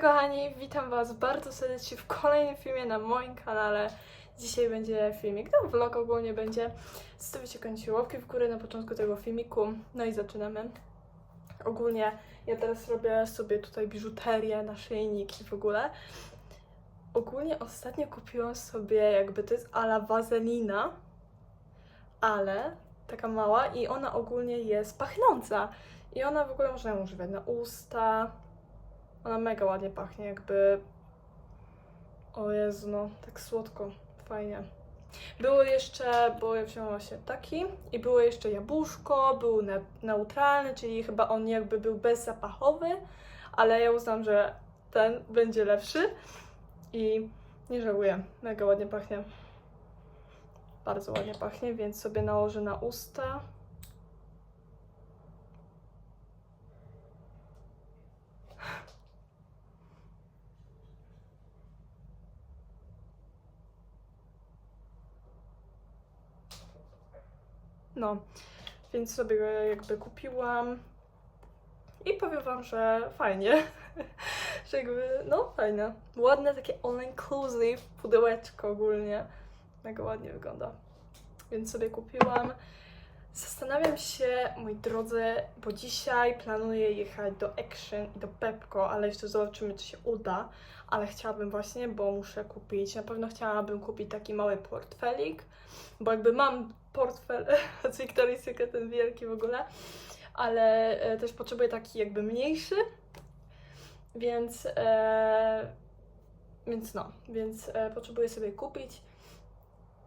kochani, witam Was bardzo serdecznie w kolejnym filmie na moim kanale. Dzisiaj będzie filmik, no vlog ogólnie będzie. Zostawicie koniecznie łapki w górę na początku tego filmiku. No i zaczynamy. Ogólnie ja teraz robię sobie tutaj biżuterię, naszyjnik i w ogóle. Ogólnie ostatnio kupiłam sobie jakby to jest ala wazelina, ale taka mała i ona ogólnie jest pachnąca. I ona w ogóle można ją używać na usta. Ona mega ładnie pachnie, jakby. O Jezu, no, tak słodko, fajnie. Było jeszcze, bo ja wziąłam właśnie taki i było jeszcze jabłuszko, był ne- neutralny, czyli chyba on jakby był bezzapachowy, ale ja uznam, że ten będzie lepszy i nie żałuję, mega ładnie pachnie. Bardzo ładnie pachnie, więc sobie nałożę na usta. No, więc sobie jakby kupiłam i powiem wam, że fajnie. że jakby, no fajne. Ładne takie all inclusive pudełeczko ogólnie. Mega ładnie wygląda. Więc sobie kupiłam. Zastanawiam się, moi drodzy, bo dzisiaj planuję jechać do Action i do Pepko, ale jeszcze zobaczymy, czy się uda. Ale chciałabym właśnie, bo muszę kupić, na pewno chciałabym kupić taki mały portfelik, bo jakby mam portfel z Victoria's Secret, ten wielki w ogóle, ale e, też potrzebuję taki jakby mniejszy, więc, e, więc no, więc e, potrzebuję sobie kupić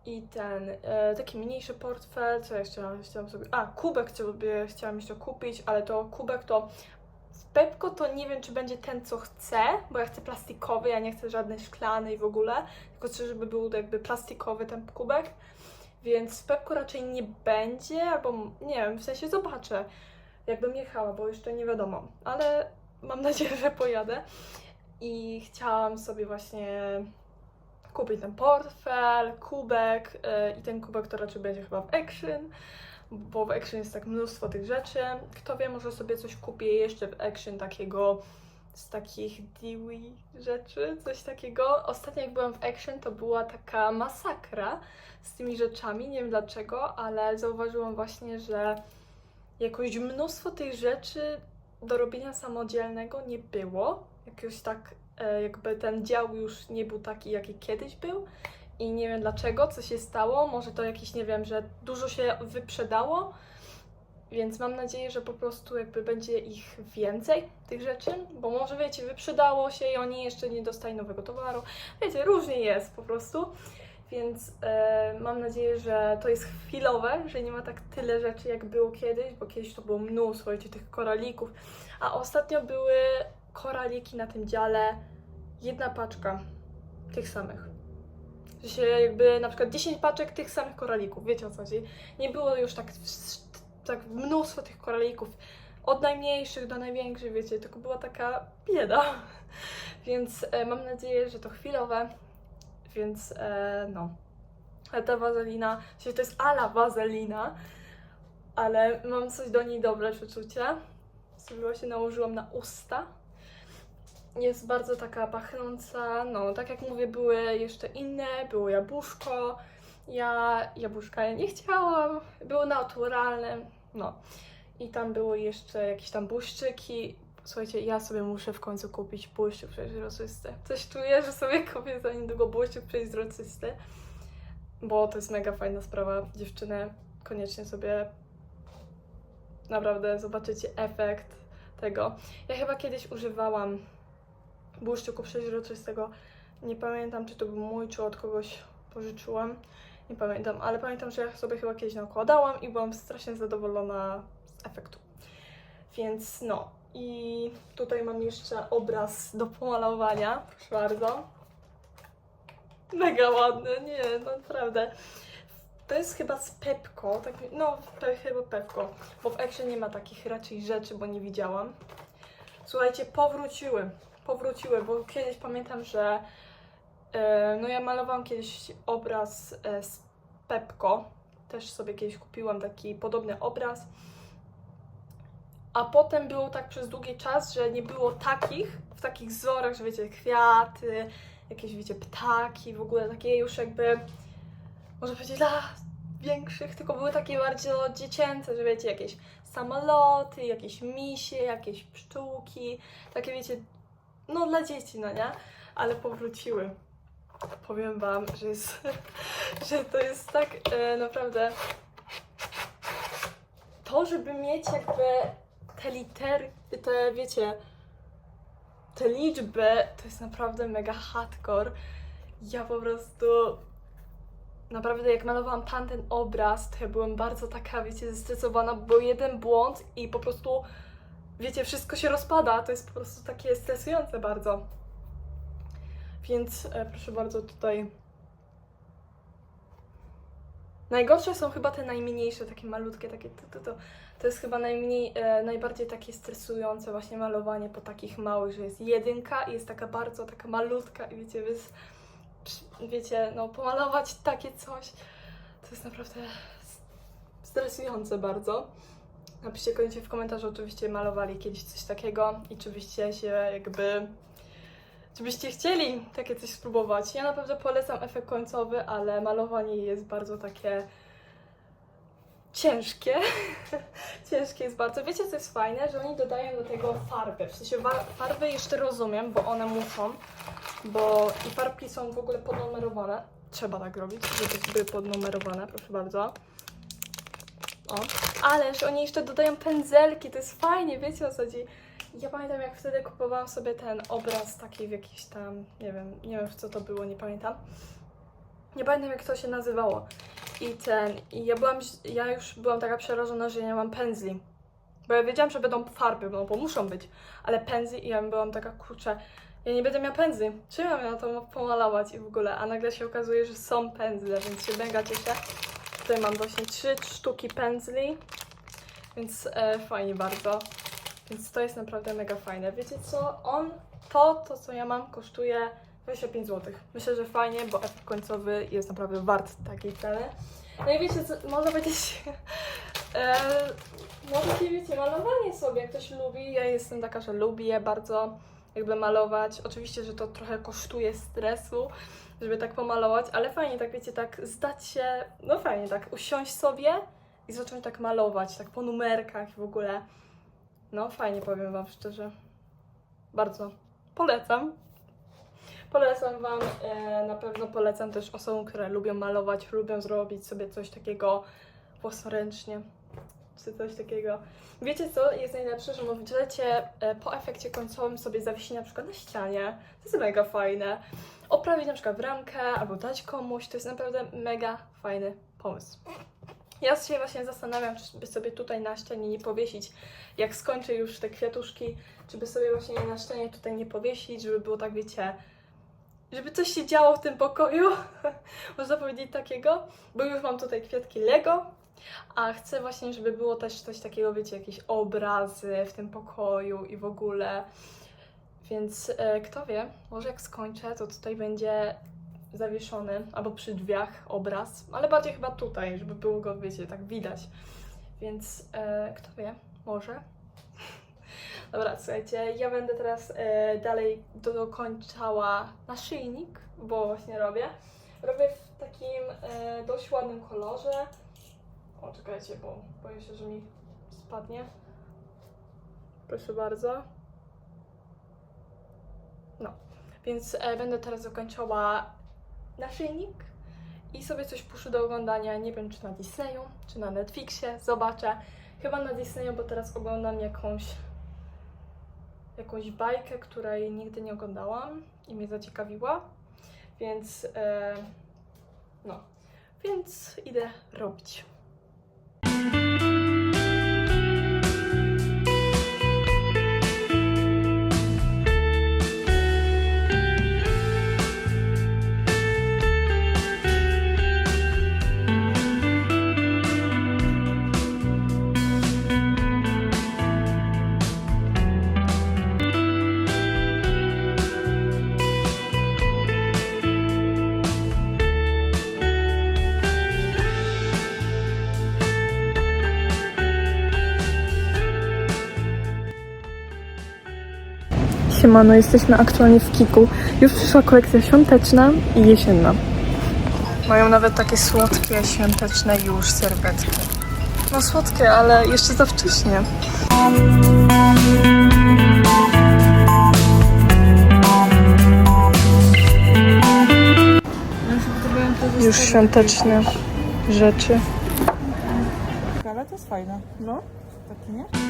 i ten e, taki mniejszy portfel, co ja jeszcze chciałam sobie, a kubek sobie chciałam jeszcze kupić, ale to kubek to w Pepko to nie wiem, czy będzie ten, co chcę, bo ja chcę plastikowy, ja nie chcę żadnej szklany i w ogóle, tylko chcę, żeby był jakby plastikowy ten kubek. Więc w Pepko raczej nie będzie, albo nie wiem, w sensie zobaczę, jakbym jechała, bo jeszcze nie wiadomo, ale mam nadzieję, że pojadę. I chciałam sobie właśnie kupić ten portfel, kubek yy, i ten kubek to raczej będzie chyba w Action, bo w Action jest tak mnóstwo tych rzeczy. Kto wie, może sobie coś kupię jeszcze w Action takiego z takich Dewey rzeczy, coś takiego. Ostatnio jak byłam w Action, to była taka masakra z tymi rzeczami, nie wiem dlaczego, ale zauważyłam właśnie, że jakoś mnóstwo tych rzeczy do robienia samodzielnego nie było. Jakoś tak jakby ten dział już nie był taki, jaki kiedyś był. I nie wiem dlaczego, co się stało. Może to jakieś, nie wiem, że dużo się wyprzedało, więc mam nadzieję, że po prostu jakby będzie ich więcej, tych rzeczy, bo może wiecie, wyprzedało się i oni jeszcze nie dostali nowego towaru. Wiecie, różnie jest po prostu. Więc e, mam nadzieję, że to jest chwilowe, że nie ma tak tyle rzeczy, jak było kiedyś, bo kiedyś to było mnóstwo, wiecie, tych koralików. A ostatnio były koraliki na tym dziale, jedna paczka tych samych. Że się jakby na przykład 10 paczek tych samych koralików, wiecie o co chodzi. Nie było już tak, tak mnóstwo tych koralików, od najmniejszych do największych, wiecie, tylko była taka bieda. Więc e, mam nadzieję, że to chwilowe, więc e, no. Ale ta wazelina, to jest ala wazelina, ale mam coś do niej dobre przeczucie. Sobie właśnie nałożyłam na usta. Jest bardzo taka pachnąca, no tak jak mówię, były jeszcze inne, było jabłuszko. Ja jabłuszka nie chciałam, było naturalne, no. I tam było jeszcze jakieś tam błyszczyki. Słuchajcie, ja sobie muszę w końcu kupić błyszczyk przeźrocysty. Coś czuję, że sobie kupię za niedługo błyszczyk przeźrocysty, bo to jest mega fajna sprawa. Dziewczyny, koniecznie sobie naprawdę zobaczycie efekt tego. Ja chyba kiedyś używałam błyszczyku przeźroczystego. Nie pamiętam, czy to był mój, czy od kogoś pożyczyłam. Nie pamiętam, ale pamiętam, że ja sobie chyba kiedyś nakładałam i byłam strasznie zadowolona z efektu. Więc no, i tutaj mam jeszcze obraz do pomalowania. Proszę bardzo. Mega ładny, nie, no naprawdę. To jest chyba z Pepko, tak, no to chyba Pepko, bo w Action nie ma takich raczej rzeczy, bo nie widziałam. Słuchajcie, powróciły, powróciły, bo kiedyś pamiętam, że e, no ja malowałam kiedyś obraz e, z Pepko, też sobie kiedyś kupiłam taki podobny obraz. A potem było tak przez długi czas, że nie było takich, w takich wzorach, że wiecie, kwiaty, jakieś wiecie, ptaki, w ogóle takie już jakby, można powiedzieć, dla większych, tylko były takie bardziej dziecięce, że wiecie, jakieś samoloty, jakieś misie, jakieś pszczółki, takie wiecie, no dla dzieci, no nie? Ale powróciły. Powiem wam, że jest, że to jest tak e, naprawdę to, żeby mieć jakby te litery, te wiecie, te liczby, to jest naprawdę mega hardcore. Ja po prostu naprawdę jak malowałam tamten obraz, to ja byłam bardzo taka, wiecie, zestresowana, bo jeden błąd i po prostu, wiecie, wszystko się rozpada. To jest po prostu takie stresujące bardzo. Więc e, proszę bardzo, tutaj. Najgorsze są chyba te najmniejsze, takie malutkie, takie to, to, to. To jest chyba najmniej, e, najbardziej takie stresujące właśnie malowanie po takich małych, że jest jedynka i jest taka bardzo taka malutka i wiecie, jest, wiecie, no pomalować takie coś, to jest naprawdę stresujące bardzo. Napiszcie koniecznie w komentarzu, oczywiście malowali kiedyś coś takiego i czy byście się jakby czy byście chcieli takie coś spróbować? Ja naprawdę polecam efekt końcowy, ale malowanie jest bardzo takie ciężkie. ciężkie jest bardzo. Wiecie, co jest fajne? Że oni dodają do tego farby. W sensie farby jeszcze rozumiem, bo one muszą, bo i farbki są w ogóle podnumerowane. Trzeba tak robić, żeby były podnumerowane, proszę bardzo. O, ale że oni jeszcze dodają pędzelki, to jest fajnie, wiecie o co chodzi. Ja pamiętam, jak wtedy kupowałam sobie ten obraz taki w jakiś tam, nie wiem, nie wiem co to było, nie pamiętam. Nie pamiętam, jak to się nazywało. I ten, i ja byłam, ja już byłam taka przerażona, że nie mam pędzli. Bo ja wiedziałam, że będą farby, no bo muszą być, ale pędzli i ja byłam taka, kurczę, ja nie będę miała pędzli. Czym ja miałam to pomalować i w ogóle? A nagle się okazuje, że są pędzle, więc się mega cieszę. Tutaj mam właśnie trzy sztuki pędzli, więc e, fajnie bardzo. Więc to jest naprawdę mega fajne. Wiecie co? On, to, to co ja mam, kosztuje 25 zł. Myślę, że fajnie, bo efekt końcowy jest naprawdę wart takiej ceny. No i wiecie, co, można powiedzieć, e, możecie, wiecie, malowanie sobie, jak ktoś lubi. Ja jestem taka, że lubię bardzo jakby malować. Oczywiście, że to trochę kosztuje stresu, żeby tak pomalować, ale fajnie, tak wiecie, tak zdać się, no fajnie, tak usiąść sobie i zacząć tak malować, tak po numerkach w ogóle. No fajnie, powiem Wam szczerze. Bardzo polecam. Polecam Wam, e, na pewno polecam też osobom, które lubią malować, lubią zrobić sobie coś takiego własnoręcznie, czy coś takiego. Wiecie co jest najlepsze, że możecie e, po efekcie końcowym sobie zawiesić na przykład na ścianie. To jest mega fajne. Oprawić na przykład w ramkę albo dać komuś, to jest naprawdę mega fajny pomysł. Ja się właśnie zastanawiam, czy by sobie tutaj na ścianie nie powiesić, jak skończę już te kwiatuszki, czy by sobie właśnie na ścianie tutaj nie powiesić, żeby było tak, wiecie, żeby coś się działo w tym pokoju, można powiedzieć takiego, bo już mam tutaj kwiatki Lego, a chcę właśnie, żeby było też coś takiego, wiecie, jakieś obrazy w tym pokoju i w ogóle. Więc e, kto wie, może jak skończę, to tutaj będzie zawieszony albo przy drzwiach obraz, ale bardziej chyba tutaj, żeby było go, wiecie, tak widać. Więc e, kto wie, może. Dobra, słuchajcie, ja będę teraz e, dalej dokończała naszyjnik, bo właśnie robię. Robię w takim e, dość ładnym kolorze. O, bo boję się, że mi spadnie. Proszę bardzo. No, więc e, będę teraz zakończyła naszyjnik i sobie coś puszczę do oglądania. Nie wiem, czy na Disneyu, czy na Netflixie. Zobaczę. Chyba na Disneyu, bo teraz oglądam jakąś jakąś bajkę, której nigdy nie oglądałam i mnie zaciekawiła. Więc e, no, więc idę robić. Música Siemano, jesteśmy aktualnie w Kiku. Już przyszła kolekcja świąteczna i jesienna. Mają nawet takie słodkie, świąteczne już serwetki. No słodkie, ale jeszcze za wcześnie. Już świąteczne rzeczy. Ale to jest fajne. No. Taki, nie?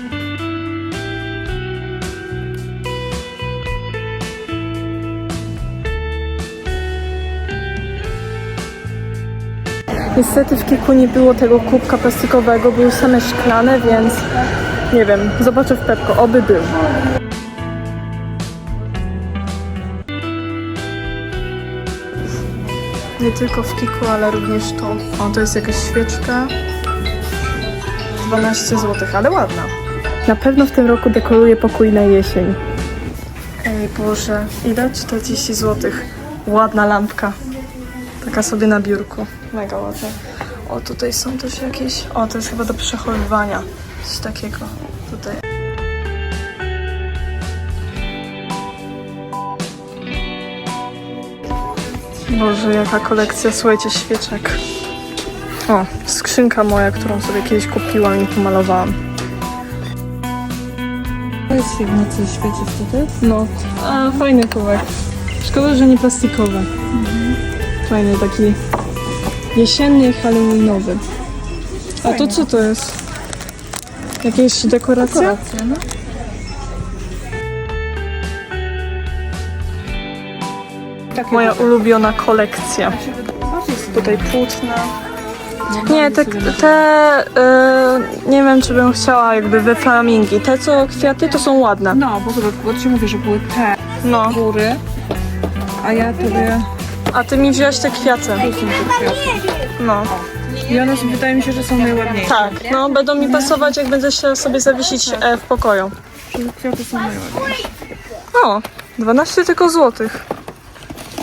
Niestety w Kiku nie było tego kubka plastikowego, były same szklane, więc nie wiem, zobaczę w Pepko, oby był. Nie tylko w Kiku, ale również to. O, to jest jakaś świeczka. 12 zł, ale ładna. Na pewno w tym roku dekoruję pokój na jesień. Ej Boże, ile? 40 zł. Ładna lampka. Taka sobie na biurku. Mega ładna. O, tutaj są też jakieś... O, to jest chyba do przechowywania. Coś takiego. Tutaj. Boże, jaka kolekcja, słuchajcie, świeczek. O, skrzynka moja, którą sobie kiedyś kupiłam i pomalowałam. To jest na coś świecisz tutaj. No, a fajny kubek. Szkoda, że nie plastikowy. Fajny, taki jesienny, halloweenowy. A to co to jest? Jakieś dekoracje? Dekoracja, no. Takie Moja ulubiona kolekcja. Tutaj płótna. Nie, te, te y, nie wiem, czy bym chciała jakby we flamingi. Te co kwiaty to są ładne. No, bo zobacz, bo ci mówię, że były te No, góry, a ja tobie... a ty mi wziąłeś te kwiaty. No, I one są- wydaje mi się, że są najładniejsze. tak. No, będą mi pasować, jak będę się sobie zawiesić e, w pokoju. Kwiaty są najładniejsze. O, 12 tylko złotych.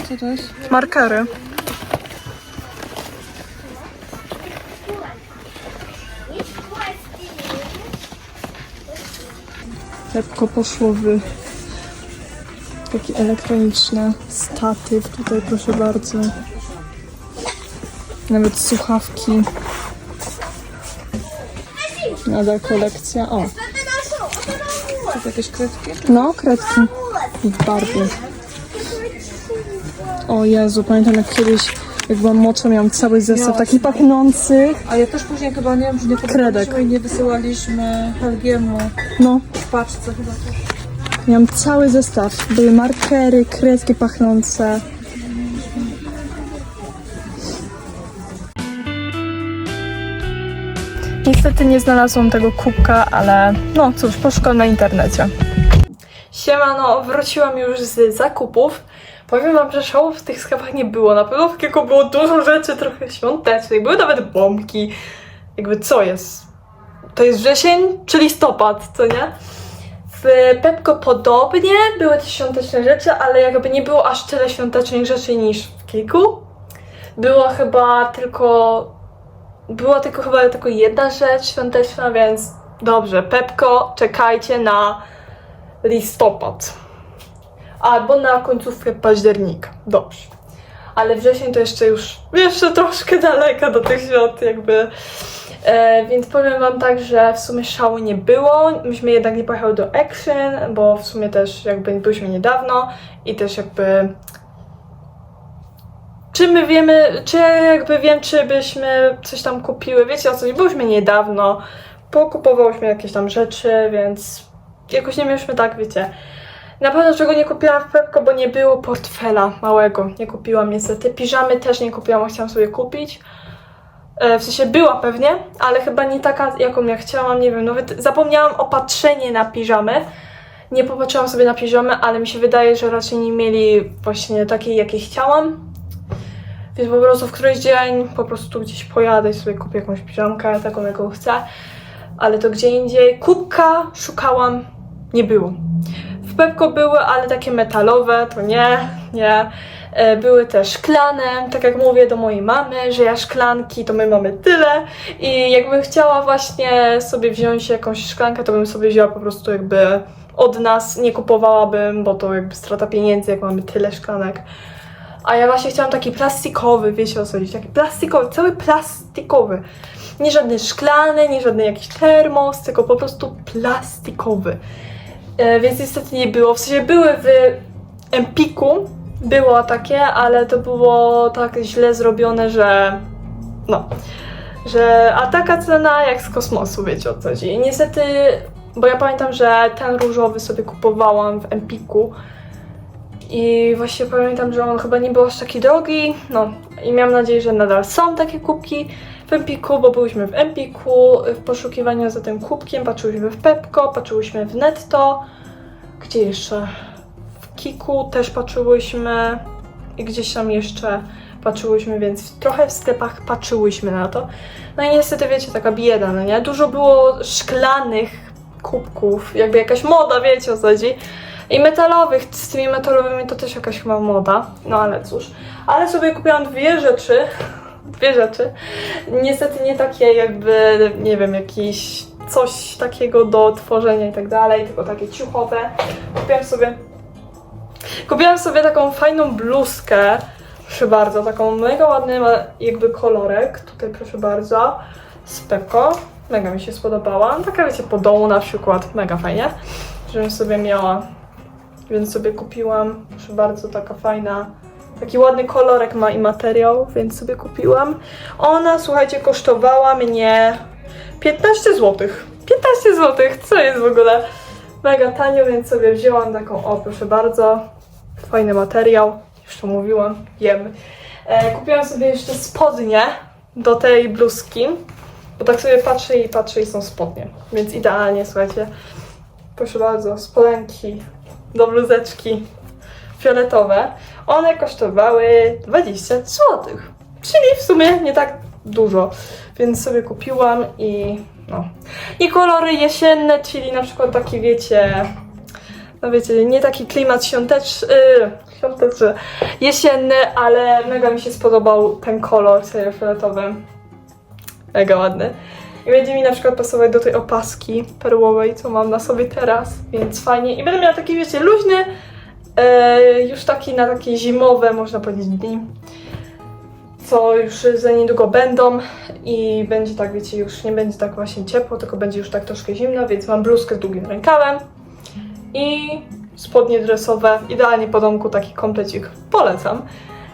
Co to jest? Markery. Lepko poszło w taki elektroniczny statyw. Tutaj proszę bardzo. Nawet słuchawki. Nadal kolekcja. O, To jakieś kredki? no, kredki w Barbie. O Jezu, pamiętam jak kiedyś, jak byłam młodsza, miałam cały zestaw Miałaś. takich pachnących. A ja też później chyba, nie wiem, że nie podaliśmy i nie wysyłaliśmy Helgiemu No, w paczce chyba też. Miałam cały zestaw. Były markery, kredki pachnące. Niestety nie znalazłam tego kubka, ale no cóż, poszukam na internecie. Siemano, wróciłam już z zakupów. Powiem wam, że szałów w tych sklepach nie było. Na pewno w kilku było dużo rzeczy trochę świątecznych. Były nawet bombki. Jakby co jest? To jest wrzesień czy listopad, co nie? W Pepko podobnie były te świąteczne rzeczy, ale jakby nie było aż tyle świątecznych rzeczy niż w Kiku. Była chyba tylko. Była tylko chyba tylko jedna rzecz świąteczna, więc dobrze. Pepko, czekajcie na listopad. Albo na końcówkę października. Dobrze. Ale wrzesień to jeszcze już jeszcze troszkę daleko do tych świąt, jakby. E, więc powiem wam tak, że w sumie szału nie było. Myśmy jednak nie pojechały do Action, bo w sumie też jakby byliśmy niedawno i też jakby. Czy my wiemy, czy ja jakby wiem, czy byśmy coś tam kupiły, wiecie o co, byliśmy niedawno, pokupowałyśmy jakieś tam rzeczy, więc jakoś nie mieliśmy tak, wiecie. Na pewno czego nie kupiłam w Pepko, bo nie było portfela małego. Nie kupiłam niestety. Piżamy też nie kupiłam, chciałam sobie kupić. E, W sensie była pewnie, ale chyba nie taka, jaką ja chciałam, nie wiem, nawet zapomniałam opatrzenie na piżamy. Nie popatrzyłam sobie na piżamy, ale mi się wydaje, że raczej nie mieli właśnie takiej, jakiej chciałam. Więc po prostu w któryś dzień po prostu gdzieś pojadę i sobie kupię jakąś piżamkę, taką jaką chcę. Ale to gdzie indziej. Kubka szukałam, nie było. W Pepko były, ale takie metalowe, to nie, nie. E, Były też szklane, tak jak mówię do mojej mamy, że ja szklanki to my mamy tyle i jakbym chciała właśnie sobie wziąć jakąś szklankę, to bym sobie wzięła po prostu jakby od nas nie kupowałabym, bo to jakby strata pieniędzy, jak mamy tyle szklanek. A ja właśnie chciałam taki plastikowy, wiecie o co chodzi, taki plastikowy, cały plastikowy. Nie żadny szklany, nie żadny jakiś termos, tylko po prostu plastikowy. E, więc niestety nie było. W sensie były w Empiku, było takie, ale to było tak źle zrobione, że no, że a taka cena jak z kosmosu, wiecie o co chodzi. I niestety, bo ja pamiętam, że ten różowy sobie kupowałam w Empiku i właśnie pamiętam, że on chyba nie był aż taki drogi, no i miałam nadzieję, że nadal są takie kubki w Empiku, bo byliśmy w Empiku w poszukiwaniu za tym kubkiem, patrzyłyśmy w Pepko, patrzyłyśmy w Netto, gdzie jeszcze? Kiku też patrzyłyśmy i gdzieś tam jeszcze patrzyłyśmy, więc trochę w sklepach patrzyłyśmy na to. No i niestety wiecie, taka bieda, no nie? Dużo było szklanych kubków, jakby jakaś moda, wiecie o co chodzi. I metalowych, z tymi metalowymi to też jakaś chyba moda, no ale cóż. Ale sobie kupiłam dwie rzeczy, dwie rzeczy. Niestety nie takie jakby, nie wiem, jakiś coś takiego do tworzenia i tak dalej, tylko takie ciuchowe. Kupiłam sobie, kupiłam sobie taką fajną bluzkę, proszę bardzo, taką mega ładny jakby kolorek, tutaj proszę bardzo, z. Mega mi się spodobała. Taka wiecie, po dołu na przykład, mega fajnie, żebym sobie miała. Więc sobie kupiłam, proszę bardzo, taka fajna, taki ładny kolorek ma i materiał, więc sobie kupiłam. Ona, słuchajcie, kosztowała mnie 15 zł. 15 zł, co jest w ogóle mega tanio, więc sobie wzięłam taką, o proszę bardzo, fajny materiał, to mówiłam, jem. E, kupiłam sobie jeszcze spodnie do tej bluzki, bo tak sobie patrzę i patrzę i są spodnie, więc idealnie, słuchajcie, proszę bardzo, spodenki do bluzeczki fioletowe. One kosztowały 20 zł, czyli w sumie nie tak dużo, więc sobie kupiłam i no. I kolory jesienne, czyli na przykład taki wiecie, no wiecie, nie taki klimat świąteczny, yy, świąteczny, jesienny, ale mega mi się spodobał ten kolor serio fioletowy. Mega ładny. I będzie mi na przykład pasować do tej opaski perłowej, co mam na sobie teraz, więc fajnie. I będę miała taki, wiecie, luźny, e, już taki na takie zimowe, można powiedzieć, dni, co już za niedługo będą i będzie tak, wiecie, już nie będzie tak właśnie ciepło, tylko będzie już tak troszkę zimno, więc mam bluzkę z długim rękawem i spodnie dresowe, idealnie po domku, taki komplecik polecam,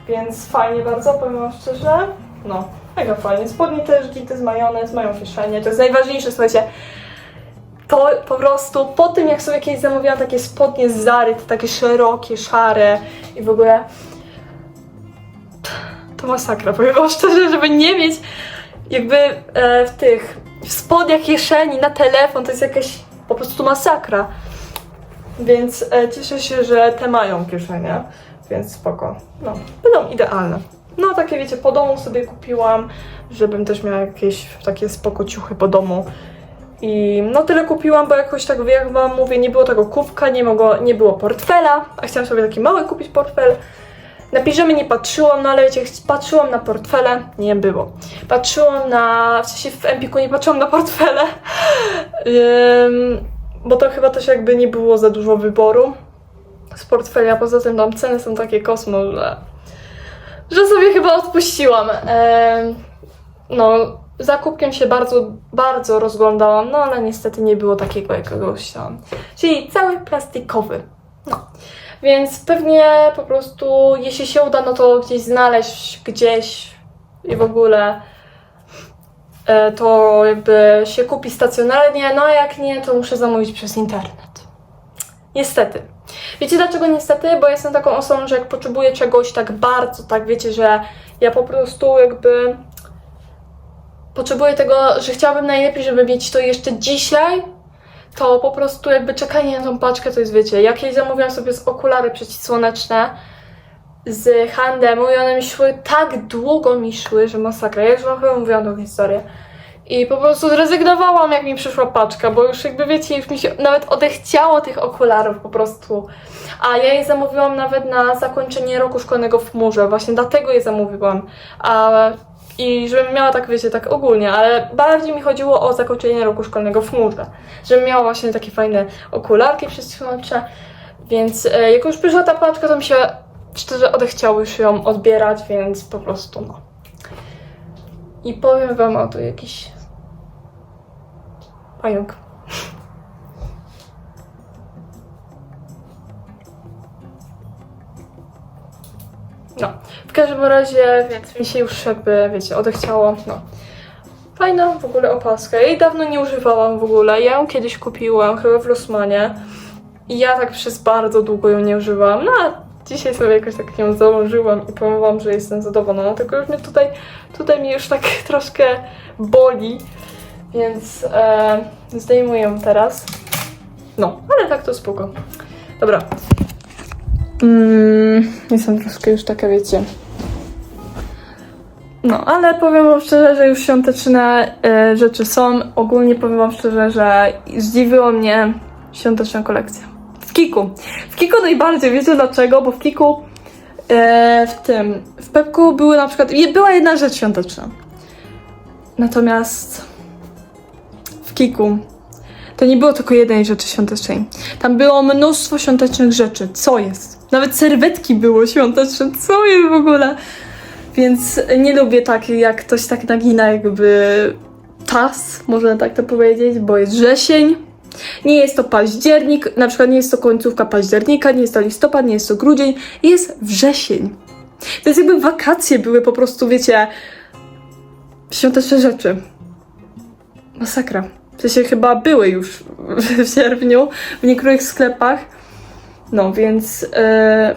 więc fajnie bardzo, powiem wam szczerze, no, mega fajnie, spodnie też gity z majonez, mają kieszenie, to jest najważniejsze, słuchajcie, to po prostu po tym jak sobie kiedyś zamówiłam takie spodnie z Zary, takie szerokie, szare i w ogóle to masakra, powiem wam szczerze, żeby nie mieć jakby e, w tych w spodniach kieszeni na telefon, to jest jakaś po prostu masakra. Więc e, cieszę się, że te mają kieszenie, więc spoko. No, będą idealne. No takie wiecie, po domu sobie kupiłam, żebym też miała jakieś takie spoko ciuchy po domu. I no tyle kupiłam, bo jakoś tak jak wam mówię, nie było tego kubka, nie, mogło, nie było portfela, a chciałam sobie taki mały kupić portfel. Na piżamy nie patrzyłam, no ale wiecie, patrzyłam na portfele, nie było. Patrzyłam na, w sensie w Empiku nie patrzyłam na portfele, bo to chyba też jakby nie było za dużo wyboru z portfeli, a poza tym tam ceny są takie kosmo, że, że sobie chyba odpuściłam. No, za kubkiem się bardzo, bardzo rozglądałam, no ale niestety nie było takiego, jakiego chciałam. Czyli cały plastikowy. Więc pewnie po prostu, jeśli się uda, no to gdzieś znaleźć, gdzieś i w ogóle e, to jakby się kupi stacjonarnie, no a jak nie, to muszę zamówić przez internet. Niestety. Wiecie dlaczego niestety? Bo jestem taką osobą, że jak potrzebuję czegoś tak bardzo, tak wiecie, że ja po prostu jakby potrzebuję tego, że chciałabym najlepiej, żeby mieć to jeszcze dzisiaj, to po prostu jakby czekanie na tą paczkę to jest, wiecie, jak jej zamówiłam sobie z okulary przeciwsłoneczne z handem i one mi szły, tak długo mi szły, że masakra. Ja już wam chyba mówiłam tą historię. I po prostu zrezygnowałam, jak mi przyszła paczka, bo już jakby wiecie, już mi się nawet odechciało tych okularów po prostu. A ja je zamówiłam nawet na zakończenie roku szkolnego w chmurze, właśnie dlatego je zamówiłam. A i żebym miała tak, wiecie, tak ogólnie, ale bardziej mi chodziło o zakończenie roku szkolnego w chmurze. Żebym miała właśnie takie fajne okularki przestrzenowcze, więc e, jak już przyszła ta paczka, to mi się szczerze odechciało już ją odbierać, więc po prostu no. I powiem wam o to jakiś pająk. No, w każdym razie, więc mi się już jakby, wiecie, odechciało, no. Fajna w ogóle opaska. Ja jej dawno nie używałam w ogóle. Ja ją kiedyś kupiłam, chyba w Rossmanie. I ja tak przez bardzo długo ją nie używałam. No, a dzisiaj sobie jakoś tak ją założyłam i powiem że jestem zadowolona. Tylko już mnie tutaj, tutaj mi już tak troszkę boli. Więc e, zdejmuję ją teraz. No, ale tak to spoko. Dobra. Mm, jestem troszkę już taka, wiecie. No, ale powiem wam szczerze, że już świąteczne e, rzeczy są. Ogólnie powiem wam szczerze, że zdziwiło mnie świąteczna kolekcja. W Kiku. W Kiku najbardziej, wiecie dlaczego? Bo w Kiku e, w tym, w Pepku były na przykład, była jedna rzecz świąteczna. Natomiast w Kiku to nie było tylko jednej rzeczy świątecznej. Tam było mnóstwo świątecznych rzeczy. Co jest? Nawet serwetki było świąteczne. Co jest w ogóle? Więc nie lubię tak, jak ktoś tak nagina jakby czas, można tak to powiedzieć, bo jest wrzesień. Nie jest to październik, na przykład nie jest to końcówka października, nie jest to listopad, nie jest to grudzień, jest wrzesień. To jest jakby wakacje były po prostu, wiecie, świąteczne rzeczy. Masakra. W sensie chyba były już w sierpniu w niektórych sklepach. No więc e,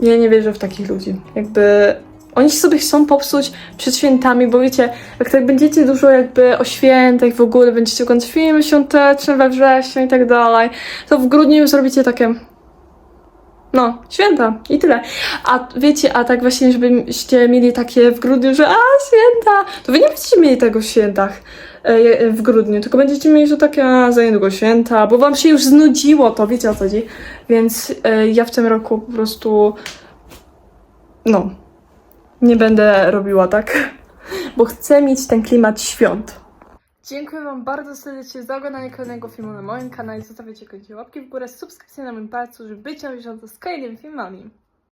ja nie wierzę w takich ludzi. Jakby oni sobie chcą popsuć przed świętami, bo wiecie, jak tak będziecie dużo jakby o świętach w ogóle, będziecie oglądać filmy świąteczne we wrześniu i tak dalej, to w grudniu już zrobicie takie no, święta i tyle. A wiecie, a tak właśnie, żebyście mieli takie w grudniu, że a, święta, to wy nie będziecie mieli tego w świętach e, w grudniu, tylko będziecie mieli, że takie a, za niedługo święta, bo wam się już znudziło to, wiecie o co chodzi. Więc e, ja w tym roku po prostu no, nie będę robiła tak, bo chcę mieć ten klimat świąt. Dziękuję Wam bardzo serdecznie za oglądanie kolejnego filmu na moim kanale. Zostawiajcie koniecznie łapki w górę, subskrypcję na moim palcu, żeby być na bieżąco z kolejnymi filmami.